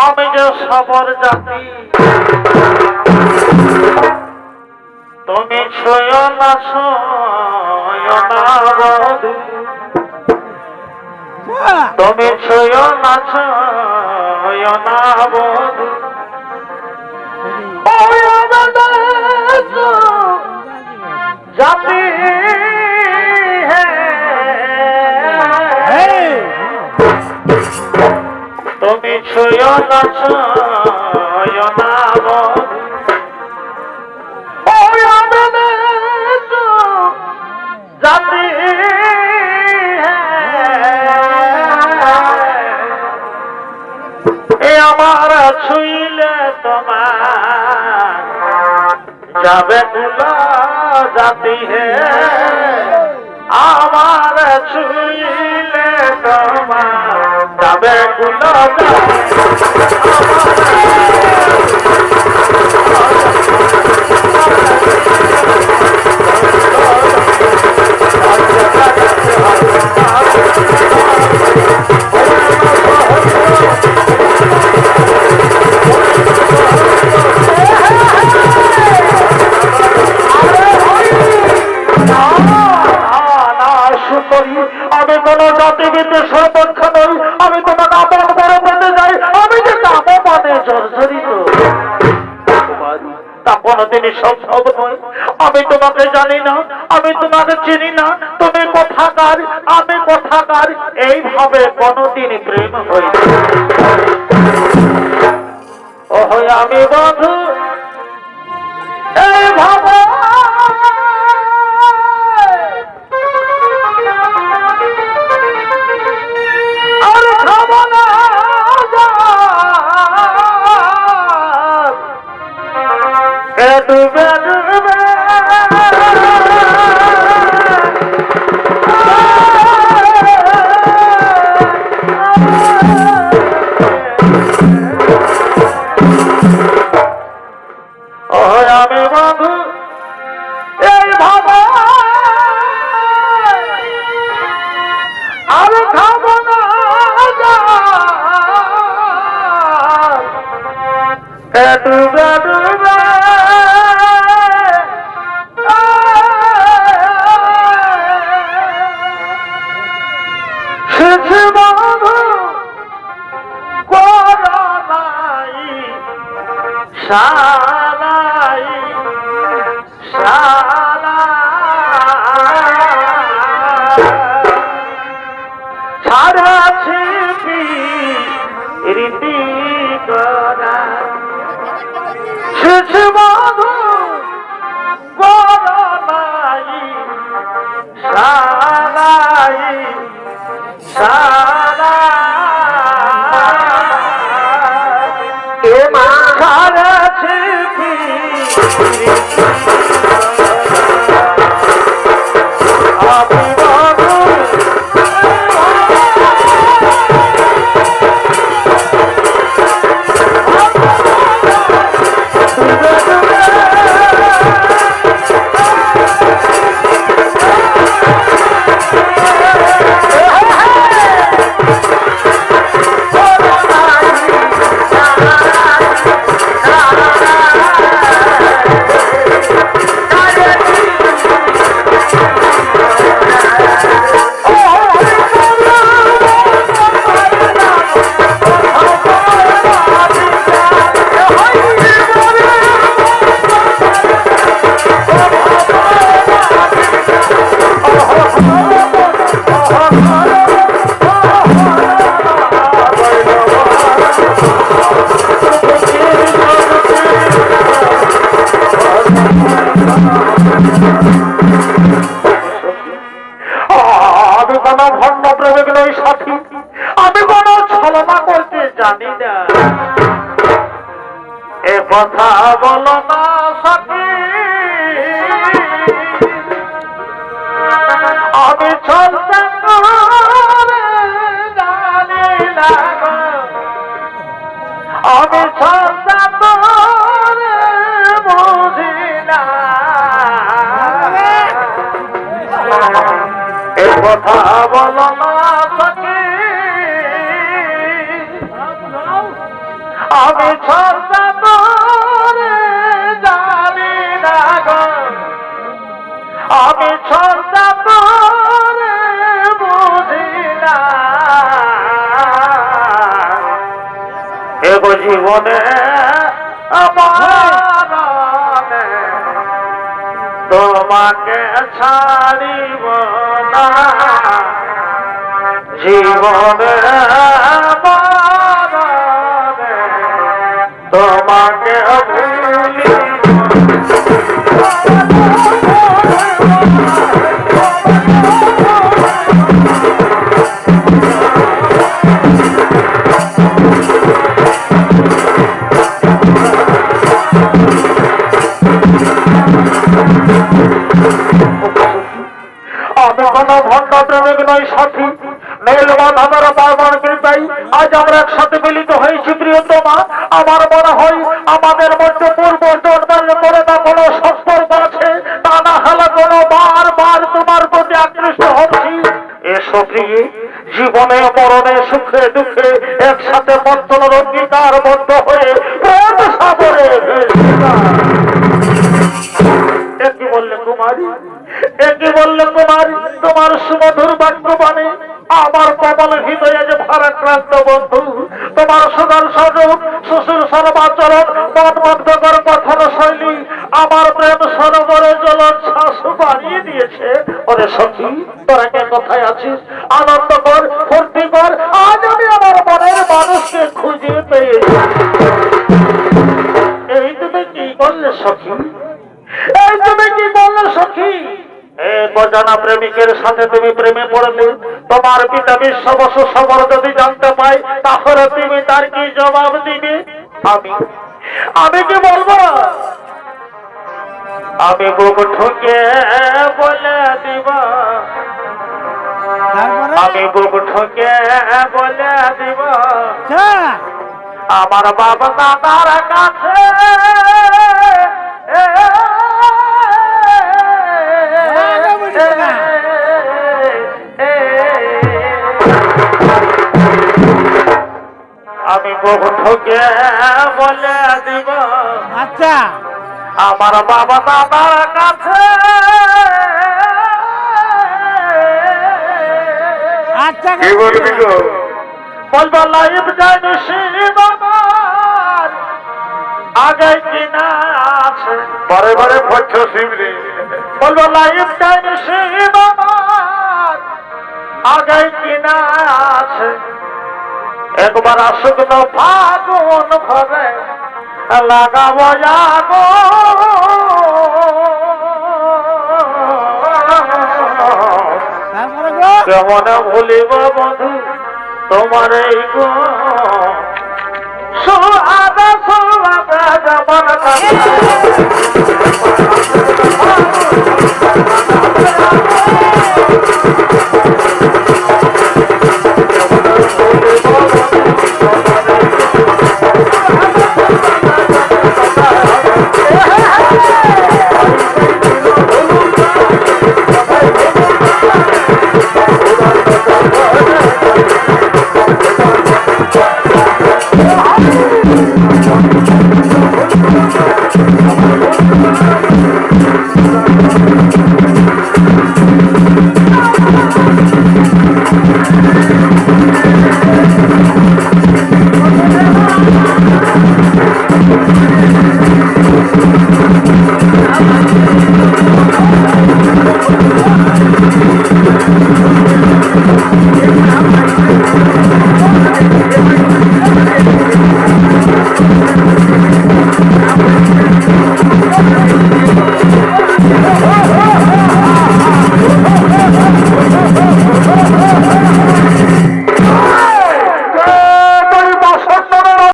আমি যে সবর জাতি তুমি ছয় না তুমি ছয় না ছয় না বধূ আমার ছুইলে তোমার যাবে জাতি হে। আমার ছুইলে যাবে তুলা আমি তোমাকে জানি না, আমি তোমাকে চিনি না, তুমি কোথাকার, আমি কোথাকার, এইভাবে কোনদিন প্রেম হইল ওহ, আমি বন্ধু আর deixar ছলনা করতে জানি না। এ কথা বলো না আমি চলতে। আমি বুঝি না। কথা বলো না আমি আমি এগো জীবনে আমার তোমাকে ছাড়িব না। জীবনে মরণে ভুলি আমি কোনো ভণ্ড প্রেমিক নই সাথী। নীলমাধবের পার্বণ কৃপাই আজ আমরা একসাথে মিলিত হয়েছি প্রিয়তমা। একসাথে অঙ্গীকার বদ্ধ হয়ে প্রেম সাগরে তোমার সুমধুর বাক্য বাণী আমার কমল হৃদয়ে যে ভারাক্রান্ত বন্ধু, তোমার সদাল সযোগ শ্বশুর সর্বাচরণ মন মধ্যকর কথন শৈলী আমার প্রেম সরোবরে জলোচ্ছ্বাস বাড়িয়ে দিয়েছে। ওরে সখী, তোরা কে কোথায় আছিস? আনন্দ কর সখী প্রেমিকের সাথে তুমি প্রেমে পড়লে তোমার পিতা বিশ্ববস সবর যদি জানতে পাই তাহলে তুমি তার কি জবাব দিবে? আমি। আমি কি বলব আমি বুক ঠুকে বলে দিব। আমি বুক ঠুকে বলে দিব। আমার বাবা দাদার কাছে বলে দিব। আচ্ছা। আমার বাবা দাদার কাছে। আচ্ছা কি বলবি গো বলব লাইফ জানি শিবার আগে কিনা আছে। বারে বারে ভচ্ছ শিবরে। বলব লাইফ জানি শিবার আগে কিনা আছে। একবার আসুক না ফাগুন ভরে লাগাবো যাব কেমন ভুলিব বন্ধু তোমার এই গো? সুহাদা সুহাদা যেমন